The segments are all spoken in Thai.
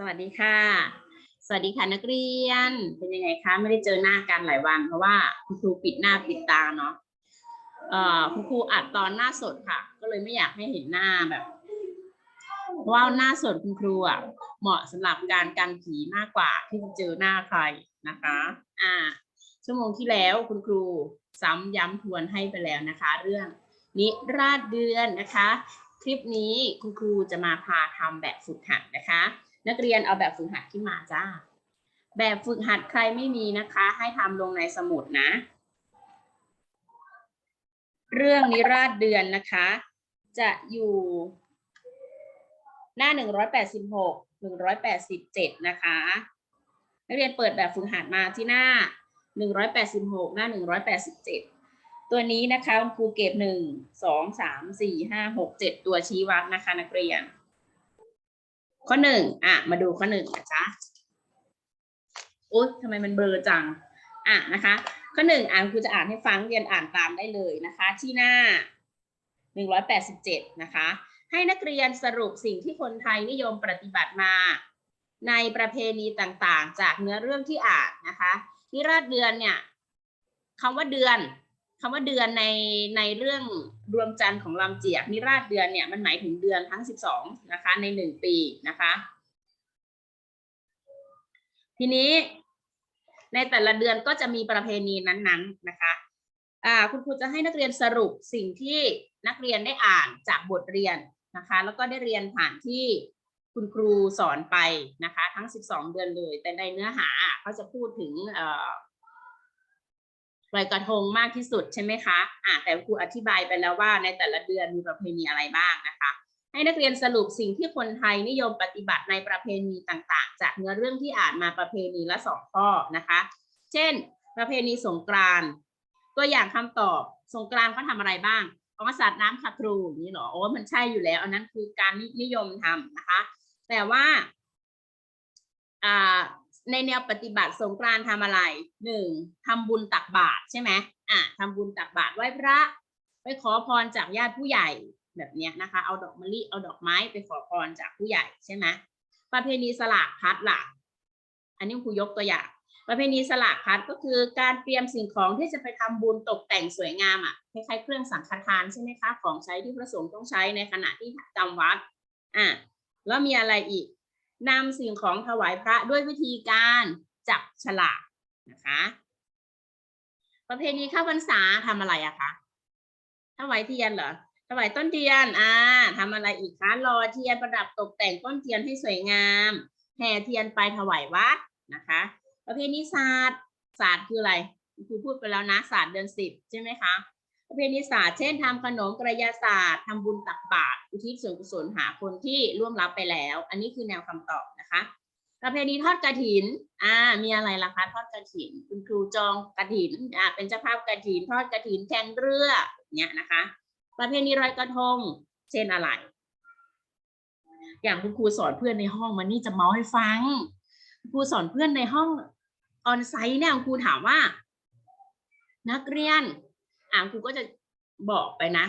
สวัสดีค่ะ สวัสดีค่ะนักเรียน เป็นยังไงคะ ไม่ได้เจอหน้ากันหลายวัน เพราะว่าคุณครูปิดหน้าปิดตาเนาะเอ่อคุณครูอัดตอนหน้าสดค่ะ ก็เลยไม่อยากให้เห็นหน้าแบบ เพราะว่าหน้าสดคุณครูอะเหมาะสำหรับการกันผีมากกว่าที่จะเจอหน้าใครนะคะ อ่า ชั่วโมงที่แล้วคุณครูซ้ำย้ำทวนให้ไปแล้วนะคะ เรื่องนิราศเดือนนะคะ คลิปนี้คุณครูจะมาพาทำแบบฝึกหัดนะคะ นักเรียนเอาแบบฝึกหัดขึ้นมาจ้า แบบฝึกหัดใครไม่มีนะคะ ให้ทำลงในสมุดนะ เรื่องนิราศเดือนนะคะ จะอยู่หน้าหนึ่งร้อยแปดสิบหกหนึ่งร้อยแปดสิบเจ็ดนะคะ นักเรียนเปิดแบบฝึกหัดมาที่หน้าหนึ่งร้อยแปดสิบหกหน้าหนึ่งร้อยแปดสิบเจ็ดตัวนี้นะคะคุณครูเก็บหนึ่งสองสามสี่ห้าหกเจ็ดตัวชี้วัดนะคะนักเรียน ข้อหนึ่งอะ มาดูข้อหนึ่งนะจ๊ะอุ๊ยทำไมมันเบลอจัง อะนะคะ ข้อหนึ่งอ่านครูจะอ่านให้ฟังเรียนอ่านตามได้เลยนะคะ ที่หน้าหนึ่งร้อยแปดสิบเจ็ดนะคะ ให้นักเรียนสรุปสิ่งที่คนไทยนิยมปฏิบัติมา ในประเพณีต่างๆ จากเนื้อเรื่องที่อ่านนะคะนิราศเดือนเนี่ยคำว่าเดือน คำว่าเดือนในในเรื่องดวงจันทร์ของลำเจียกนิราศเดือนเนี่ยมันหมายถึงเดือนทั้งสิบสองนะคะ ในหนึ่งปีนะคะ ทีนี้ในแต่ละเดือนก็จะมีประเพณีนั้นๆนะคะอ่าคุณครูจะให้นักเรียนสรุปสิ่งที่นักเรียนได้อ่านจากบทเรียนนะคะ แล้วก็ได้เรียนผ่านที่คุณครูสอนไปนะคะ ทั้ง 12 เดือนเลย แต่ในเนื้อหาเขาจะพูดถึง ลอยกระทงมากที่สุดใช่ไหมคะอ่าแต่ครูอธิบายไปแล้วว่าในแต่ละเดือนมีประเพณีอะไรบ้างนะคะ ให้นักเรียนสรุปสิ่งที่คนไทยนิยมปฏิบัติในประเพณีต่างๆ จากเนื้อเรื่องที่อ่านมาประเพณีละสองข้อนะคะ เช่น ประเพณีสงกรานต์ตัวอย่างคำตอบสงกรานต์เขาทำอะไรบ้างเอามาสาดน้ำค่ะครูอย่างนี้เหรอโอ้มันใช่อยู่แล้ว อันนั้นคือการนิยมทำนะคะ แต่ว่าอ่า ในแนวปฏิบัติสงกรานต์ทำอะไรหนึ่งทำบุญตักบาตรใช่ไหมอะทำบุญตักบาตรไหว้พระ ไปขอพรจากญาติผู้ใหญ่แบบเนี้ยนะคะ เอาดอกมะลิเอาดอกไม้ไปขอพรจากผู้ใหญ่ใช่ไหมประเพณีสลากพัดล่ะ อันนี้ครูยกตัวอย่าง ประเพณีสลากพัดก็คือการเตรียมสิ่งของที่จะไปทำบุญตกแต่งสวยงามอะคล้ายๆเครื่องสังฆทานใช่ไหมคะของใช้ที่พระสงฆ์ต้องใช้ในขณะที่จำวัดอะแล้วมีอะไรอีก นำสิ่งของถวายพระด้วยวิธีการจับฉลากนะคะ ประเพณีเข้าพรรษาทำอะไรอะคะถวายเทียนเหรอถวายต้นเทียน อ่าทำอะไรอีกคะรอเทียนประดับตกแต่งต้นเทียนให้สวยงามแห่เทียนไปถวายวัดนะคะ ประเพณีศาสตร์ศาสตร์คืออะไรครูพูดไปแล้วนะศาสตร์เดือนสิบใช่ไหมคะ ประเพณีศาสตร์เช่นทำขนมกระยาศาสตร์ทำบุญตักบาตรอุทิศส่วนกุศลหาคนที่ร่วมรับไปแล้ว อันนี้คือแนวคำตอบนะคะ ประเพณีทอดกระถินอ่ามีอะไรล่ะคะทอดกระถินคุณครูจองกระถินอ่าเป็นเจ้าภาพกระถิน ทอดกระถินแข่งเรือเนี่ยนะคะ ประเพณีลอยกระทงเช่นอะไร อย่างคุณครูสอนเพื่อนในห้องมันนี่จะเมาให้ฟังครูสอนเพื่อนในห้องออนไซต์เนี่ยครูถามว่า นักเรียน อ่าครูก็จะบอกไปนะ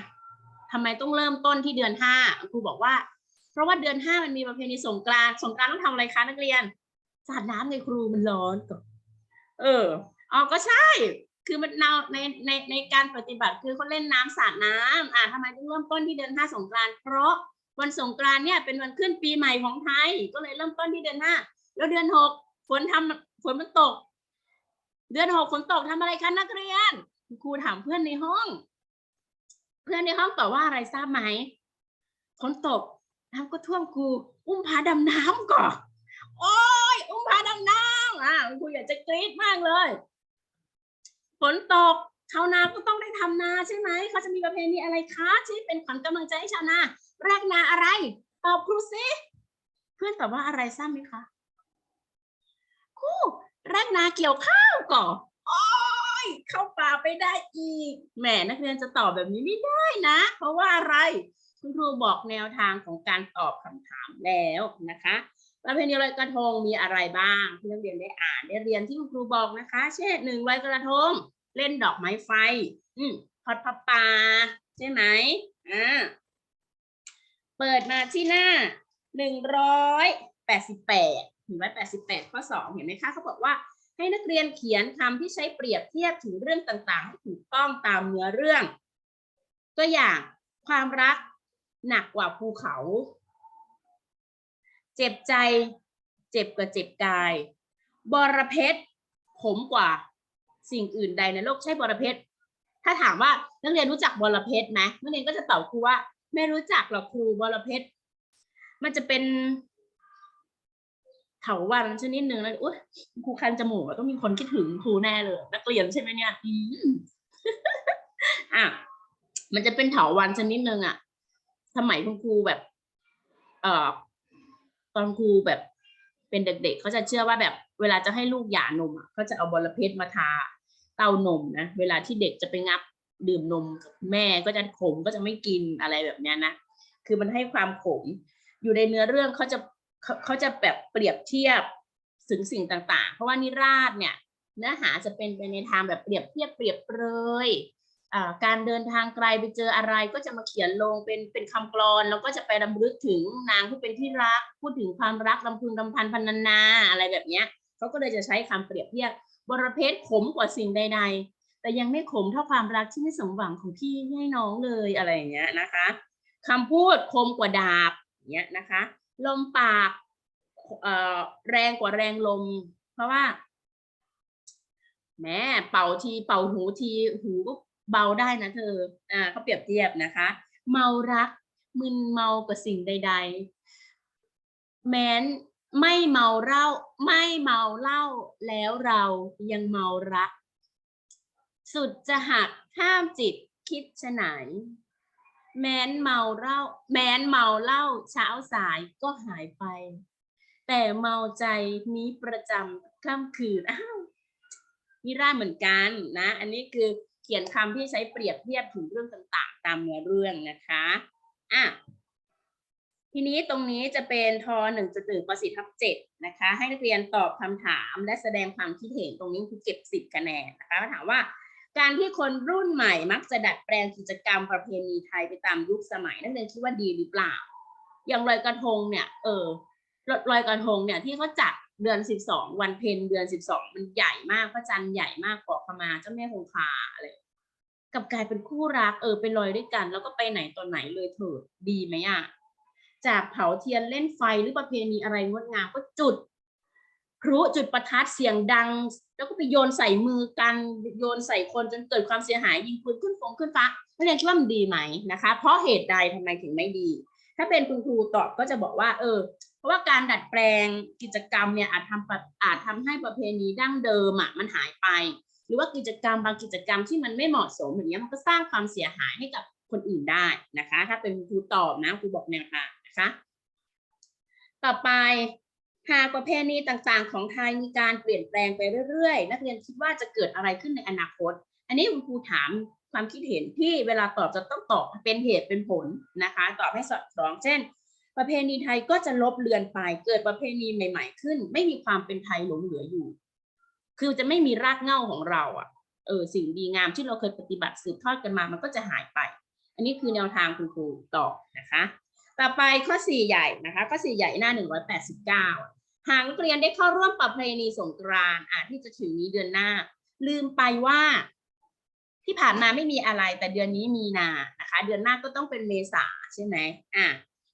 ทำไมต้องเริ่มต้นที่เดือนห้าครูบอกว่า เพราะว่าเดือนห้ามันมีประเพณีสงกรานต์สงกรานต์ต้องทำอะไรคะนักเรียนสาดน้ำในครูมันร้อนก่อนเอออ๋อก็ใช่ คือมันในในในในการปฏิบัติคือเขาเล่นน้ำสาดน้ำอ่าทำไมต้องเริ่มต้นที่เดือนห้าสงกรานต์เพราะวันสงกรานต์เนี่ยเป็นวันขึ้นปีใหม่ของไทย ก็เลยเริ่มต้นที่เดือนห้าแล้วเดือนหกฝนทำฝนมันตก เดือนหกฝนตกทำอะไรคะนักเรียน ครูถามเพื่อนในห้อง เพื่อนในห้องตอบว่าอะไรทราบไหมฝนตกน้ำก็ท่วมครูอุ้มพาดำน้ำก่อนโอ้ยอุ้มพาดำน้ำอะครูอยากจะกรี๊ดมากเลยฝนตกชาวนาก็ต้องได้ทำนาใช่ไหมเขาจะมีประเพณีอะไรคะที่เป็นขวัญกำลังใจให้ชาวนาแรกนาอะไรตอบครูสิเพื่อนตอบว่าอะไรทราบไหมคะครูแรกนาเกี่ยวข้าวก่อน เข้าป่าไปได้อีกแหมนักเรียนจะตอบแบบนี้ไม่ได้นะ เพราะว่าอะไรคุณครูบอกแนวทางของการตอบคำถามแล้วนะคะประเพณีลอยกระทงมีอะไรบ้างที่นักเรียนได้อ่านได้เรียนที่คุณครูบอกนะคะ เช่นหนึ่งลอยกระทง เล่นดอกไม้ไฟ อืมทอดผ้าป่าใช่ไหมอ่าเปิดมาที่หน้าหนึ่งร้อยแปดสิบแปดหนึ่งร้อยแปดสิบแปดข้อสองเห็นไหมคะเขาบอกว่า ให้นักเรียนเขียนคำที่ใช้เปรียบเทียบถึงเรื่องต่างๆ ให้ถูกต้องตามเนื้อเรื่อง ตัวอย่างความรักหนักกว่าภูเขา เจ็บใจ เจ็บกว่าเจ็บกาย บรเพชรขมกว่าสิ่งอื่นใดในโลกใช่บรเพชรถ้าถามว่านักเรียนรู้จักบรเพชรไหมนักเรียนก็จะตอบครูว่า ไม่รู้จักหรอกครูบรเพชรมันจะเป็นาวันชนิดหนึ่งแล้วอุ้ยครูคันจมูกอะต้องมีคนคิดถึงครูแน่เลย นักเรียนใช่ไหมเนี่ยอืมอะมันจะเป็นเถาวันชนิดหนึ่งอะสมัยคุณครูแบบ เอ่อตอนครูแบบเป็นเด็กๆเขาจะเชื่อว่าแบบเวลาจะให้ลูกหย่านมอะเขาจะเอาบอระเพ็ดมาทาเต้านมนะเวลาที่เด็กจะไปงับดื่มนมกับแม่ก็จะขมก็จะไม่กินอะไรแบบเนี้ยนะคือมันให้ความขมอยู่ในเนื้อเรื่องเขาจะ เขาเขาจะแบบเปรียบเทียบถึงสิ่งต่างๆ เพราะว่านิราศเนี่ยเนื้อหาจะเป็นไปในทางแบบเปรียบเทียบเปรียบเปรยการเดินทางไกลไปเจออะไรก็จะมาเขียนลงเป็นเป็นคำกลอน แล้วก็จะไปรำลึกถึงนางที่เป็นที่รัก พูดถึงความรักรำพึงรำพันพรรณนาอะไรแบบเนี้ยเขาก็เลยจะใช้คำเปรียบเทียบบรเพชขมกว่าสิ่งใด ๆ แต่ยังไม่ขมเท่าความรักที่ไม่สมหวังของพี่ให้น้องเลยอะไรอย่างเงี้ยนะคะคำพูดคมกว่าดาบเงี้ยนะคะ ลมปากเอ่อแรงกว่าแรงลม เพราะว่าแม่เป่าทีเป่าหูทีหูก็เบาได้นะเธอ อ่าเขาเปรียบเทียบนะคะ เมารักมึนเมากับสิ่งใด ๆ แม้นไม่เมาเหล้าไม่เมาเหล้าแล้วเรายังเมารัก สุดจะหักห้ามจิตคิดฉะไหน แม้นเมาเหล้าแม้นเมาเหล้าเช้าสายก็หายไป แต่เมาใจนี้ประจำค่ำคืนอ้าวนิราเหมือนกันนะ อันนี้คือเขียนคำที่ใช้เปรียบเทียบถึงเรื่องต่างๆ ตามเนื้อเรื่องนะคะอะทีนี้ตรงนี้จะเป็นทหนึ่งจุดหนึ่งปสิทับเจ็ดนะคะให้นักเรียนตอบคำถามและแสดงความคิดเห็นตรงนี้คือเก็บสิบคะแนนนะคะถามว่า การที่คนรุ่นใหม่มักจะดัดแปลงกิจกรรมประเพณีไทยไปตามยุคสมัยนักเรียคิดว่าดีหรือเปล่า อย่างลอยกระทงเนี่ย เออลอยกระทงเนี่ยที่เขาจัดเดือนสิบสองวันเพ็ญเดือนสิบสองมันใหญ่มากพระจันทร์ใหญ่มากขอขมาเจ้าแม่คงคาอะไรกับกลายเป็นคู่รักเออไปลอยด้วยกัน แล้วก็ไปไหนตอนไหนเลยเถิดดีไหมอะจากเผาเทียนเล่นไฟหรือประเพณีอะไรงดงามก็จุด พลุจุดประทัดเสียงดัง แล้วก็ไปโยนใส่มือกันโยนใส่คนจนเกิดความเสียหายยิงปืนขึ้นฟงขึ้นฟ้านักเรียนคิดว่ามันดีไหมนะคะ เพราะเหตุใดทำไมถึงไม่ดี ถ้าเป็นคุณครูตอบก็จะบอกว่า เออ เพราะว่าการดัดแปลงกิจกรรมเนี่ยอาจทำอาจทำให้ประเพณีดั้งเดิมอะมันหายไป หรือว่ากิจกรรมบางกิจกรรมที่มันไม่เหมาะสมอย่างเงี้ยมันก็สร้างความเสียหายให้กับคนอื่นได้นะคะ ถ้าเป็นครูตอบนะครูบอกแนวทางนะคะ ต่อไป หากประเพณีต่างๆ ของไทยมีการเปลี่ยนแปลงไปเรื่อยๆ นักเรียนคิดว่าจะเกิดอะไรขึ้นในอนาคต อันนี้คุณครูถามความคิดเห็นที่เวลาตอบจะต้องตอบเป็นเหตุเป็นผลนะคะ ตอบให้สอดคล้องเช่น ประเพณีไทยก็จะลบเลือนไป เกิดประเพณีใหม่ ๆ ขึ้น ไม่มีความเป็นไทยหลงเหลืออยู่ คือจะไม่มีรากเหง้าของเราอะเออสิ่งดีงามที่เราเคยปฏิบัติสืบทอดกันมา มันก็จะหายไป อันนี้คือแนวทางคุณครูตอบนะคะ ต่อไปข้อ 4 ใหญ่นะคะ ข้อ 4 ใหญ่หน้า 189 หากนักเรียนได้เข้าร่วมประเพณีสงกรานต์อาที่จะถึงนี้เดือนหน้า ลืมไปว่า ที่ผ่านมาไม่มีอะไร แต่เดือนนี้มีนานะคะ เดือนหน้าก็ต้องเป็นเมษาใช่ไหมอะ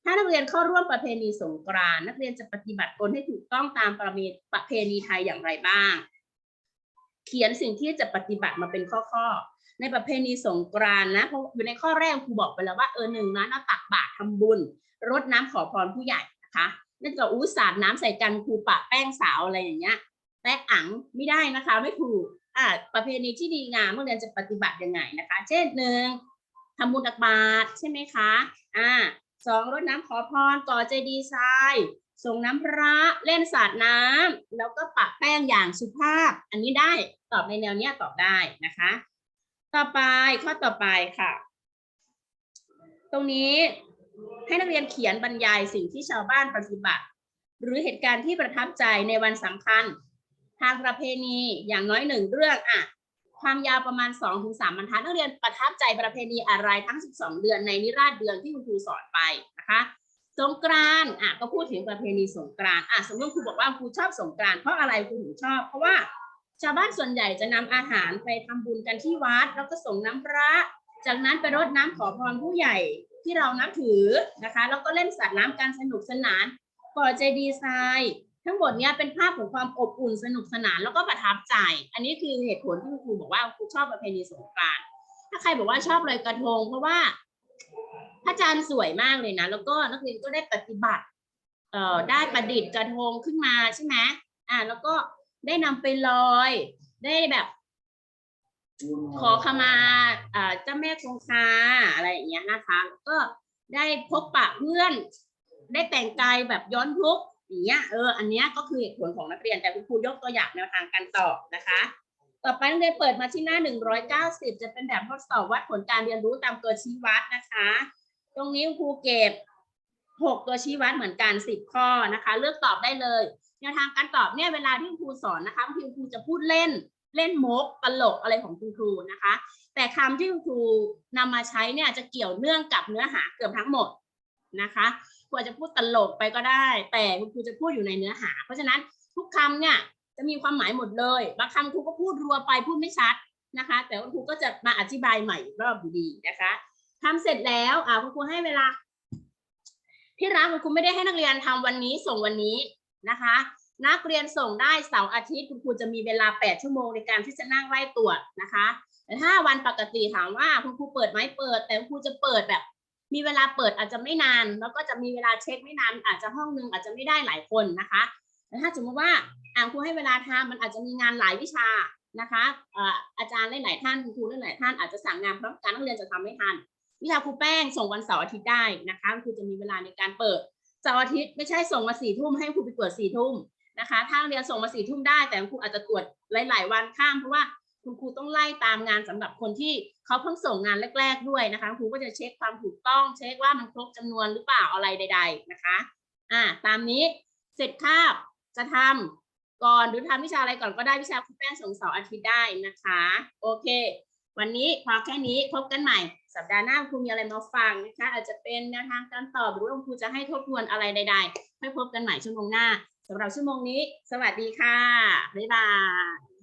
ถ้านักเรียนเข้าร่วมประเพณีสงกรานต์นักเรียนจะปฏิบัติตนให้ถูกต้องตามประเพณีประเพณีไทยอย่างไรบ้าง เขียนสิ่งที่จะปฏิบัติมาเป็นข้อๆในประเพณีสงกรานต์นะเพราะอยู่ในข้อแรกครูบอกไปแล้วว่าเออหนึ่งนะเราตักบาตรทำบุญรดน้ำขอพรผู้ใหญ่นะคะ นั่นก็อู้สาดน้ำใส่กันครูปะแป้งสาวอะไรอย่างเงี้ยแตกอังไม่ได้นะคะ ไม่ถูกอ่าประเพณีที่ดีงามนักเรียนจะปฏิบัติยังไงนะคะ เช่นหนึ่งทำบุญตักบาตรใช่ไหมคะอ่าสองรดน้ำขอพรก่อเจดีย์ทรายส่งน้ำพระเล่นสาดน้ำแล้วก็ปะแป้งอย่างสุภาพ อันนี้ได้ตอบในแนวเนี้ยตอบได้นะคะ ต่อไปข้อต่อไปค่ะ ตรงนี้ ให้นักเรียนเขียนบรรยายสิ่งที่ชาวบ้านปฏิบัติ หรือเหตุการณ์ที่ประทับใจในวันสำคัญ ทางประเพณีอย่างน้อยหนึ่งเรื่องอะความยาวประมาณ 2-3ถึงบรรทัดนักเรียนประทับใจประเพณีอะไรทั้ง 12 เดือนในนิราศเดือนที่คุณครูสอนไปนะคะสงกรานต์อะก็พูดถึงประเพณีสงกรานต์อะสมมติครูบอกว่าครูชอบสงกรานต์เพราะอะไรครูถึงชอบ เพราะว่าชาวบ้านส่วนใหญ่จะนำอาหารไปทำบุญกันที่วัด แล้วก็ส่งน้ำพระ จากนั้นไปรดน้ำขอพรผู้ใหญ่ ที่เรานับถือนะคะ แล้วก็เล่นสัตว์น้ำกันสนุกสนานก่อเจดีย์ทรายทั้งหมดเนี้ยเป็นภาพของความอบอุ่นสนุกสนานแล้วก็ประทับใจ อันนี้คือเหตุผลที่ครูบอกว่าครูชอบประเพณีสงกรานต์ถ้าใครบอกว่าชอบลอยกระทง เพราะว่าพระอาจารย์สวยมากเลยนะ แล้วก็นักเรียนก็ได้ปฏิบัติเอ่อได้ประดิษฐ์กระทงขึ้นมาใช่ไหมอ่าแล้วก็ได้นำไปลอย ได้แบบ ขอขมาเจ้าแม่คงคาอะไรอย่างเงี้ยนะคะก็ได้พบปะเพื่อน ได้แต่งกายแบบย้อนยุคอย่างเงี้ยเอออันเนี้ยก็คือเหตุผลของนักเรียนแต่คุณครูยกตัวอย่างแนวทางการตอบนะคะ ต่อไปนักเรียนเปิดมาที่หน้า 190 จะเป็นแบบทดสอบวัดผลการเรียนรู้ตามตัวชี้วัดนะคะ ตรงนี้ครูเก็บ 6 ตัวชี้วัดเหมือนกัน 10 ข้อนะคะ เลือกตอบได้เลยแนวทางการตอบเนี่ยเวลาที่ครูสอนนะคะบางทีครูจะพูดเล่น เล่นมกตลกอะไรของคุณครูนะคะ แต่คำที่คุณครูนำมาใช้เนี่ยจะเกี่ยวเนื่องกับเนื้อหาเกือบทั้งหมดนะคะครูอาจจะพูดตลกไปก็ได้ แต่คุณครูจะพูดอยู่ในเนื้อหา เพราะฉะนั้นทุกคำเนี่ยจะมีความหมายหมดเลย บางคำครูก็พูดรัวไปพูดไม่ชัดนะคะ แต่ว่าครูก็จะมาอธิบายใหม่อีกรอบดีนะคะทำเสร็จแล้วอ่าคุณครูให้เวลา ที่ร้านคุณครูไม่ได้ให้นักเรียนทำวันนี้ส่งวันนี้นะคะ นักเรียนส่งได้เสาร์อาทิตย์คุณครูจะมีเวลา 8 ชั่วโมงในการที่จะนั่งไล่ตรวจนะคะแต่ถ้าวันปกติถามว่าคุณครูเปิดไหมเปิด แต่คุณครูจะเปิดแบบ มีเวลาเปิดอาจจะไม่นาน แล้วก็จะมีเวลาเช็คไม่นาน อาจจะห้องนึงอาจจะไม่ได้หลายคนนะคะแต่ถ้าสมมติว่าอ่าครูให้เวลาทำมันอาจจะมีงานหลายวิชานะคะอาจารย์หลายๆท่านครูหลายๆท่านอาจจะสั่งงานเพร้อมกันนักเรียนจะทำไม่ทันวิชาครูแป้งส่งวันเสาร์อาทิตย์ได้นะคะครูจะมีเวลาในการเปิดเสาร์อาทิตย์ไม่ใช่ส่งมาสี่ทุ่มให้ครูไปตรวจสี่ทุ่ม นะคะ ถ้าเรียนส่งมาสี่ทุ่มได้ แต่ครูอาจจะตรวจหลาย ๆ วันข้ามเพราะว่าคุณครูต้องไล่ตามงานสำหรับคนที่เขาเพิ่งส่งงานแรก ๆ ด้วยนะคะครูก็จะเช็คความถูกต้อง เช็คว่ามันครบจำนวนหรือเปล่าอะไรใด ๆ นะคะอ่าตามนี้เสร็จคาบจะทำก่อนหรือทำวิชาอะไรก่อนก็ได้วิชาครูแป้งส่งเสาร์อาทิตย์ได้นะคะ โอเค วันนี้พอแค่นี้พบกันใหม่ สัปดาห์หน้าครูมีอะไรมาฟังนะคะ อาจจะเป็นแนวทางการตอบหรือว่าครูจะให้ทบทวนอะไรใดๆค่อยพบกันใหม่ชั่วโมงหน้า สำหรับชั่วโมงนี้ สวัสดีค่ะ บ๊ายบาย